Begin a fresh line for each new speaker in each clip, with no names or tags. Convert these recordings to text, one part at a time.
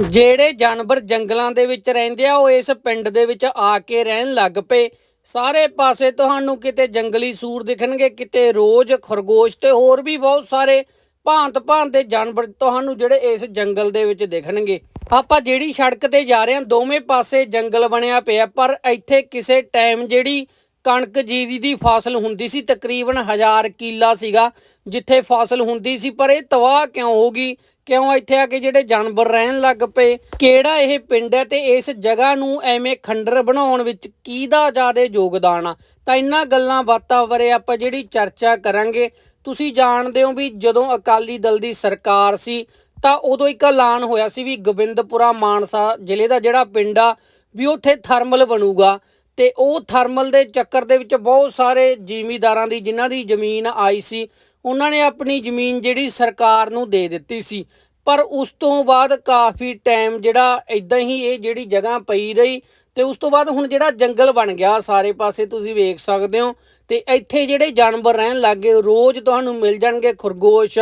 ਜਿਹੜੇ ਜਾਨਵਰ ਜੰਗਲਾਂ ਦੇ ਵਿੱਚ ਰਹਿੰਦੇ ਆ, ਉਹ ਇਸ ਪਿੰਡ ਦੇ ਵਿੱਚ ਆ ਕੇ ਰਹਿਣ ਲੱਗ ਪਏ। ਸਾਰੇ ਪਾਸੇ ਤੁਹਾਨੂੰ ਕਿਤੇ ਜੰਗਲੀ ਸੂਰ ਦਿਖਣਗੇ, ਕਿਤੇ ਰੋਜ਼ ਖਰਗੋਸ਼ ਤੇ ਹੋਰ ਵੀ ਬਹੁਤ ਸਾਰੇ ਭਾਂਤ-ਭਾਂਤ ਦੇ ਜਾਨਵਰ ਤੁਹਾਨੂੰ ਜਿਹੜੇ ਇਸ ਜੰਗਲ ਦੇ ਵਿੱਚ ਦਿਖਣਗੇ। ਆਪਾਂ ਜਿਹੜੀ ਸੜਕ ਤੇ ਜਾ ਰਹੇ ਹਾਂ, ਦੋਵੇਂ ਪਾਸੇ ਜੰਗਲ ਬਣਿਆ ਪਿਆ, ਪਰ ਇੱਥੇ ਕਿਸੇ ਟਾਈਮ ਜਿਹੜੀ ਕਣਕ ਜੀਰੀ ਦੀ ਫਸਲ ਹੁੰਦੀ ਸੀ, ਤਕਰੀਬਨ 1000 ਕਿੱਲਾ ਸੀਗਾ, ਜਿੱਥੇ ਫਸਲ ਹੁੰਦੀ ਸੀ, ਪਰ ਇਹ ਤਬਾਹ ਕਿਉਂ ਹੋ ਗਈ? ਕਿਉਂ ਇੱਥੇ ਆ ਕੇ ਜਿਹੜੇ ਜਾਨਵਰ ਰਹਿਣ ਲੱਗ ਪਏ? ਕਿਹੜਾ ਇਹ ਪਿੰਡ ਹੈ ਤੇ ਇਸ ਜਗ੍ਹਾ ਨੂੰ ਐਵੇਂ ਖੰਡਰ ਬਣਾਉਣ ਵਿੱਚ ਕਿਹਦਾ ਜ਼ਿਆਦਾ ਯੋਗਦਾਨ ਆ? ਤਾਂ ਇਹਨਾਂ ਗੱਲਾਂ ਬਾਤਾਂ ਬਾਰੇ ਆਪਾਂ ਜਿਹੜੀ ਚਰਚਾ ਕਰਾਂਗੇ, ਤੁਸੀਂ ਜਾਣਦੇ ਹੋ ਵੀ ਜਦੋਂ ਅਕਾਲੀ ਦਲ ਦੀ ਸਰਕਾਰ ਸੀ, ਤਾਂ ਉਦੋਂ ਇੱਕ ਐਲਾਨ ਹੋਇਆ ਸੀ ਵੀ ਗੋਬਿੰਦਪੁਰਾ ਮਾਨਸਾ ਜ਼ਿਲ੍ਹੇ ਦਾ ਜਿਹੜਾ ਪਿੰਡ ਆ, ਵੀ ਉੱਥੇ ਥਰਮਲ ਬਣੂਗਾ। ਤੇ ਉਹ ਥਰਮਲ ਦੇ ਚੱਕਰ ਦੇ ਵਿੱਚ ਬਹੁਤ ਸਾਰੇ ਜ਼ਿਮੀਦਾਰਾਂ ਦੀ, ਜਿਨ੍ਹਾਂ ਦੀ ਜ਼ਮੀਨ ਆਈ ਸੀ, ਉਹਨਾਂ ਨੇ ਆਪਣੀ ਜ਼ਮੀਨ ਜਿਹੜੀ ਸਰਕਾਰ ਨੂੰ ਦੇ ਦਿੱਤੀ ਸੀ। ਪਰ ਉਸ ਤੋਂ ਬਾਅਦ ਕਾਫੀ ਟਾਈਮ ਜਿਹੜਾ ਇਦਾਂ ਹੀ ਇਹ ਜਿਹੜੀ ਜਗ੍ਹਾ ਪਈ ਰਹੀ ਤੇ ਉਸ ਤੋਂ ਬਾਅਦ ਹੁਣ ਜਿਹੜਾ ਜੰਗਲ ਬਣ ਗਿਆ, ਸਾਰੇ ਪਾਸੇ ਤੁਸੀਂ ਵੇਖ ਸਕਦੇ ਹੋ। ਤੇ ਇੱਥੇ ਜਿਹੜੇ ਜਾਨਵਰ ਰਹਿਣ ਲੱਗੇ ਰੋਜ਼ ਤੁਹਾਨੂੰ ਮਿਲ ਜਾਣਗੇ ਖਰਗੋਸ਼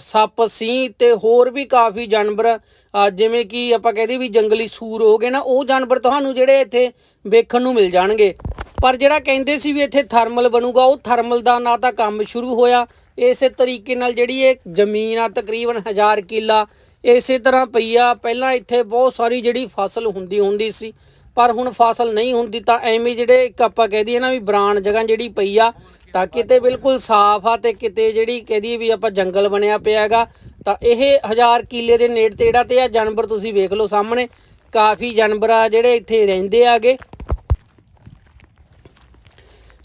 ਸੱਪ ਸੀ ਤੇ ਹੋਰ ਵੀ ਕਾਫੀ ਜਾਨਵਰ। ਜਿਵੇਂ ਕਿ ਆਪਾਂ ਕਹਦੇ ਵੀ ਜੰਗਲੀ ਸੂਰ ਹੋ ਗਏ ਨਾ, ਉਹ ਜਾਨਵਰ ਤੁਹਾਨੂੰ ਜਿਹੜੇ ਇੱਥੇ ਵੇਖਣ ਨੂੰ ਮਿਲ ਜਾਣਗੇ। ਪਰ ਜਿਹੜਾ ਕਹਿੰਦੇ ਸੀ ਵੀ ਇੱਥੇ ਥਰਮਲ ਬਣੂਗਾ, ਉਹ ਥਰਮਲ ਦਾ ਨਾ ਤਾਂ ਕੰਮ ਸ਼ੁਰੂ ਹੋਇਆ। ਇਸੇ ਤਰੀਕੇ ਨਾਲ ਜਿਹੜੀ ਇਹ ਜ਼ਮੀਨ ਆ, ਤਕਰੀਬਨ 1000 ਕਿੱਲਾ, ਇਸੇ ਤਰ੍ਹਾਂ ਪਈ ਆ। ਪਹਿਲਾਂ ਇੱਥੇ ਬਹੁਤ ਸਾਰੀ ਜਿਹੜੀ ਫਸਲ ਹੁੰਦੀ ਹੁੰਦੀ ਸੀ ਪਰ ਹੁਣ ਫਸਲ ਨਹੀਂ ਹੁੰਦੀ ਤਾਂ ਐਵੇਂ ਜਿਹੜੇ ਇੱਕ ਆਪਾਂ ਕਹਿ ਦਈਏ ਨਾ ਵੀ ਬਰਾਨ ਜਗ੍ਹਾ ਜਿਹੜੀ ਪਈ ਆ, ਤਾਂ ਕਿਤੇ ਬਿਲਕੁਲ ਸਾਫ਼ ਆ ਤੇ ਕਿਤੇ ਜਿਹੜੀ ਕਹਿ ਦਈਏ ਵੀ ਆਪਾਂ ਜੰਗਲ ਬਣਿਆ ਪਿਆ ਹੈਗਾ, ਤਾਂ ਇਹ 1000 ਕਿਲੇ ਦੇ ਨੇੜੇ ਤੇੜਾ ਤੇ ਆ ਜਾਨਵਰ ਤੁਸੀਂ ਵੇਖ ਲਓ ਸਾਹਮਣੇ, ਕਾਫੀ ਜਾਨਵਰ ਆ ਜਿਹੜੇ ਇੱਥੇ ਰਹਿੰਦੇ ਆਗੇ।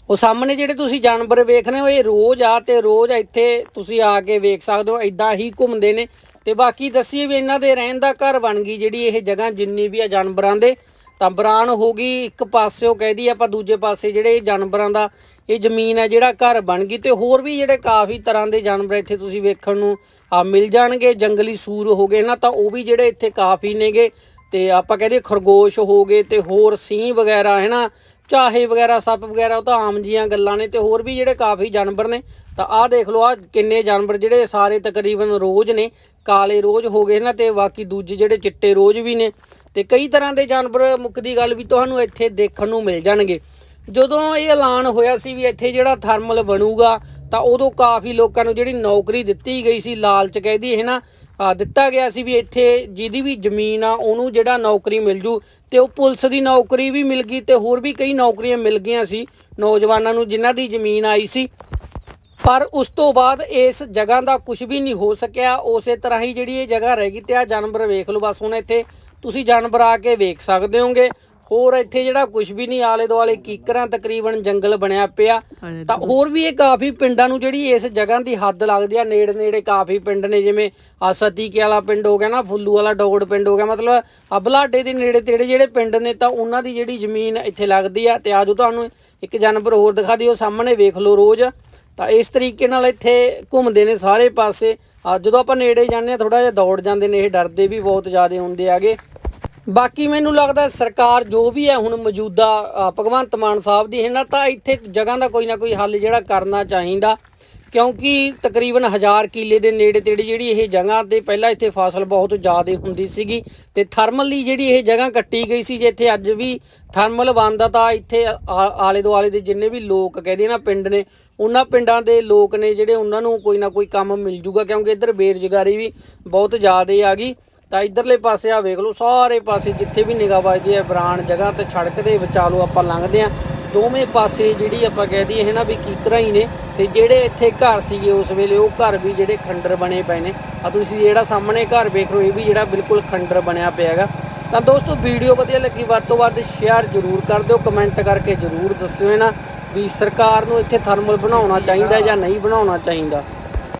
ਉਹ ਸਾਹਮਣੇ ਜਿਹੜੇ ਤੁਸੀਂ ਜਾਨਵਰ ਵੇਖਣੇ ਹੋ, ਇਹ ਰੋਜ਼ ਆ ਤੇ ਰੋਜ਼ ਇੱਥੇ ਤੁਸੀਂ ਆ ਕੇ ਵੇਖ ਸਕਦੇ ਹੋ ਇਦਾਂ ਹੀ ਘੁੰਮਦੇ ਨੇ। ਤੇ ਬਾਕੀ ਦੱਸੀਏ ਵੀ ਇਹਨਾਂ ਦੇ ਰਹਿਣ ਦਾ ਘਰ ਬਣ ਗਈ ਜਿਹੜੀ ਇਹ ਜਗ੍ਹਾ ਜਿੰਨੀ ਵੀ ਆ ਜਾਨਵਰਾਂ ਦੇ। ਤਾਂ ਬਰਾਨ ਹੋ ਗਈ, ਇੱਕ ਪਾਸਿਓਂ ਕਹਿਦੀ ਆਪਾਂ ਦੂਜੇ ਪਾਸੇ ਜਿਹੜੇ ਜਾਨਵਰਾਂ ਦਾ, ਇਹ ਜ਼ਮੀਨ ਹੈ ਜਿਹੜਾ ਘਰ ਬਣ ਗਈ ਤੇ ਹੋਰ ਵੀ ਜਿਹੜੇ ਕਾਫੀ ਤਰ੍ਹਾਂ ਦੇ ਜਾਨਵਰ ਇੱਥੇ ਤੁਸੀਂ ਵੇਖਣ ਨੂੰ, ਆ ਮਿਲ ਜਾਣਗੇ, ਜੰਗਲੀ ਸੂਰ ਹੋ ਗਏ ਨਾ, ਤਾਂ ਉਹ ਵੀ ਜਿਹੜੇ ਇੱਥੇ ਕਾਫੀ ਨੇਗੇ, ਤੇ ਆਪਾਂ ਕਹਦੇ ਖਰਗੋਸ਼ ਹੋ ਗਏ ਤੇ ਹੋਰ ਸਿੰਘ ਵਗੈਰਾ ਹੈ ਨਾ ਚਾਹੇ ਵਗੈਰਾ, ਸੱਪ ਵਗੈਰਾ, ਉਹ ਤਾਂ ਆਮ ਜੀਆਂ ਗੱਲਾਂ ਨੇ ਤੇ ਹੋਰ ਵੀ ਜਿਹੜੇ ਕਾਫੀ ਜਾਨਵਰ ਨੇ, ਤਾਂ ਆਹ ਦੇਖ ਲਓ ਆ ਕਿੰਨੇ ਜਾਨਵਰ ਜਿਹੜੇ ਸਾਰੇ ਤਕਰੀਬਨ ਰੋਜ਼ ਨੇ, ਕਾਲੇ ਰੋਜ਼ ਹੋ ਗਏ ਨਾ, ਤੇ ਬਾਕੀ ਦੂਜੇ ਜਿਹੜੇ ਚਿੱਟੇ ਰੋਜ਼ ਵੀ ਨੇ ਤੇ ਕਈ ਤਰ੍ਹਾਂ ਦੇ ਜਾਨਵਰ ਮੁੱਕਦੀ ਗੱਲ ਵੀ ਤੁਹਾਨੂੰ ਇੱਥੇ ਦੇਖਣ ਨੂੰ ਮਿਲ ਜਾਣਗੇ। ਜਦੋਂ ਇਹ ਐਲਾਨ ਹੋਇਆ ਸੀ ਵੀ ਇੱਥੇ ਜਿਹੜਾ ਥਰਮਲ ਬਣੂਗਾ, ਤਾਂ ਉਦੋਂ ਕਾਫੀ ਲੋਕਾਂ ਨੂੰ ਜਿਹੜੀ ਨੌਕਰੀ ਦਿੱਤੀ ਗਈ ਸੀ, ਲਾਲਚ ਕਹਿਦੀ ਹੈ ਨਾ ਦਿੱਤਾ ਗਿਆ ਸੀ ਵੀ ਇੱਥੇ ਜਿਹਦੀ ਵੀ ਜ਼ਮੀਨ ਆ, ਉਹਨੂੰ ਜਿਹੜਾ ਨੌਕਰੀ ਮਿਲ ਜੂ ਤੇ ਉਹ ਪੁਲਿਸ ਦੀ ਨੌਕਰੀ ਵੀ ਮਿਲ ਗਈ ਤੇ ਹੋਰ ਵੀ ਕਈ ਨੌਕਰੀਆਂ ਮਿਲ ਗਈਆਂ ਸੀ ਨੌਜਵਾਨਾਂ ਨੂੰ ਜਿਨ੍ਹਾਂ ਦੀ ਜ਼ਮੀਨ ਆਈ ਸੀ। ਪਰ ਉਸ ਤੋਂ ਬਾਅਦ ਇਸ ਜਗ੍ਹਾ ਦਾ ਕੁਝ ਵੀ ਨਹੀਂ ਹੋ ਸਕਿਆ। ਉਸੇ ਤਰ੍ਹਾਂ ਹੀ ਜਿਹੜੀ ਇਹ ਜਗ੍ਹਾ ਰਹਿ ਗਈ ਤੇ ਆ ਜਾਨਵਰ ਵੇਖ ਲਓ ਬਸ ਹੁਣ ਇੱਥੇ ਤੁਸੀਂ ਜਾਨਵਰ ਆ ਕੇ ਵੇਖ ਸਕਦੇ ਹੋਗੇ। ਹੋਰ ਇੱਥੇ ਜਿਹੜਾ ਕੁਝ ਵੀ ਨਹੀਂ ਆਲੇ ਦੁਆਲੇ ਕੀਕਰਾਂ ਤਕਰੀਬਨ ਜੰਗਲ ਬਣਿਆ ਪਿਆ। ਤਾਂ ਹੋਰ ਵੀ ਇਹ ਕਾਫੀ ਪਿੰਡਾਂ ਨੂੰ ਜਿਹੜੀ ਇਸ ਜਗ੍ਹਾ ਦੀ ਹੱਦ ਲੱਗਦੀ ਆ ਨੇੜੇ ਨੇੜੇ ਕਾਫੀ ਪਿੰਡ ਨੇ ਜਿਵੇਂ ਆ ਸਤੀਕੇ ਵਾਲਾ ਪਿੰਡ ਹੋ ਗਿਆ ਨਾ ਫੁੱਲੂ ਵਾਲਾ ਡੋਗੜ ਪਿੰਡ ਹੋ ਗਿਆ ਮਤਲਬ ਆ ਬਲਾਡੇ ਦੇ ਨੇੜੇ ਤੇੜੇ ਜਿਹੜੇ ਪਿੰਡ ਨੇ ਤਾਂ ਉਹਨਾਂ ਦੀ ਜਿਹੜੀ ਜ਼ਮੀਨ ਇੱਥੇ ਲੱਗਦੀ ਆ। ਤੇ ਆਜੋ ਤੁਹਾਨੂੰ ਇੱਕ ਜਾਨਵਰ ਹੋਰ ਦਿਖਾ ਦਿਓ ਸਾਹਮਣੇ ਵੇਖ ਲਓ ਰੋਜ਼। ਤਾਂ ਇਸ ਤਰੀਕੇ ਨਾਲ ਇੱਥੇ ਘੁੰਮਦੇ ਨੇ ਸਾਰੇ ਪਾਸੇ। ਜਦੋਂ ਆਪਾਂ ਨੇੜੇ ਜਾਂਦੇ ਆ ਥੋੜਾ ਜਿਹਾ ਦੌੜ ਜਾਂਦੇ ਨੇ, ਇਹ ਡਰਦੇ ਵੀ ਬਹੁਤ ਜ਼ਿਆਦਾ ਹੁੰਦੇ ਆਗੇ ਬਾਕੀ ਮੈਨੂੰ ਲੱਗਦਾ ਸਰਕਾਰ ਜੋ ਵੀ ਹੈ, ਹੁਣ ਮੌਜੂਦਾ ਭਗਵੰਤ ਮਾਨ ਸਾਹਿਬ ਦੀ ਹੈ ਨਾ ਤਾਂ ਇੱਥੇ ਜਗ੍ਹਾ ਦਾ ਕੋਈ ਨਾ ਕੋਈ ਹੱਲ ਜਿਹੜਾ ਕਰਨਾ ਚਾਹੀਦਾ। ਕਿਉਂਕਿ ਤਕਰੀਬਨ 1000 ਕਿੱਲੇ ਦੇ ਨੇੜੇ ਤੇੜੇ ਜਿਹੜੀ ਇਹ ਜਗ੍ਹਾ ਤੇ ਪਹਿਲਾਂ ਇੱਥੇ ਫਸਲ ਬਹੁਤ ਜ਼ਿਆਦਾ ਹੁੰਦੀ ਸੀਗੀ ਤੇ ਥਰਮਲ ਲਈ ਜਿਹੜੀ ਇਹ ਜਗ੍ਹਾ ਕੱਟੀ ਗਈ ਸੀ ਜੇ ਇੱਥੇ ਅੱਜ ਵੀ ਥਰਮਲ ਬੰਦਾ ਤਾਂ ਇੱਥੇ ਆ- ਆਲੇ ਦੁਆਲੇ ਦੇ ਜਿੰਨੇ ਵੀ ਲੋਕ ਕਹਦੇ ਨਾ ਪਿੰਡ ਨੇ, ਉਹਨਾਂ ਪਿੰਡਾਂ ਦੇ ਲੋਕ ਨੇ ਜਿਹੜੇ ਉਹਨਾਂ ਨੂੰ ਕੋਈ ਨਾ ਕੋਈ ਕੰਮ ਮਿਲ ਜੂਗਾ ਕਿਉਂਕਿ ਇੱਧਰ ਬੇਰੁਜ਼ਗਾਰੀ ਵੀ ਬਹੁਤ ਜ਼ਿਆਦਾ ਆ ਗਈ। ਤਾਂ ਇਧਰਲੇ ਪਾਸੇ ਆ ਵੇਖ ਲਓ, ਸਾਰੇ ਪਾਸੇ ਜਿੱਥੇ ਵੀ ਨਿਗਾਹ ਵੱਜਦੀ ਹੈ ਬਰਾਨ ਜਗ੍ਹਾ ਤੇ ਸੜਕ ਦੇ ਵਿਚਾਲੋ ਆਪਾਂ ਲੰਘਦੇ ਆ ਦੋਵੇਂ ਪਾਸੇ ਜਿਹੜੀ ਆਪਾਂ ਕਹਿ ਦਈਏ ਹੈ ਨਾ ਵੀ ਕੀਕਰਾਂ ਹੀ ਨੇ ਤੇ ਜਿਹੜੇ ਇੱਥੇ ਘਰ ਸੀਗੇ ਉਸ ਵੇਲੇ ਉਹ ਘਰ ਵੀ ਜਿਹੜੇ ਖੰਡਰ ਬਣੇ ਪਏ ਨੇ। ਆ ਤੁਸੀਂ ਜਿਹੜਾ ਸਾਹਮਣੇ ਘਰ ਵੇਖ ਰਹੇ ਹੋ, ਇਹ ਵੀ ਜਿਹੜਾ ਬਿਲਕੁਲ ਖੰਡਰ ਬਣਿਆ ਪਿਆ ਹੈਗਾ। ਤਾਂ ਦੋਸਤੋ ਵੀਡੀਓ ਵਧੀਆ ਲੱਗੀ, ਵੱਧ ਤੋਂ ਵੱਧ ਸ਼ੇਅਰ ਜ਼ਰੂਰ ਕਰ ਦਿਓ ਕਮੈਂਟ ਕਰਕੇ ਜ਼ਰੂਰ ਦੱਸਿਓ ਹੈ ਨਾ ਵੀ ਸਰਕਾਰ ਨੂੰ ਇੱਥੇ ਥਰਮਲ ਬਣਾਉਣਾ ਚਾਹੀਦਾ ਜਾਂ ਨਹੀਂ ਬਣਾਉਣਾ ਚਾਹੀਦਾ।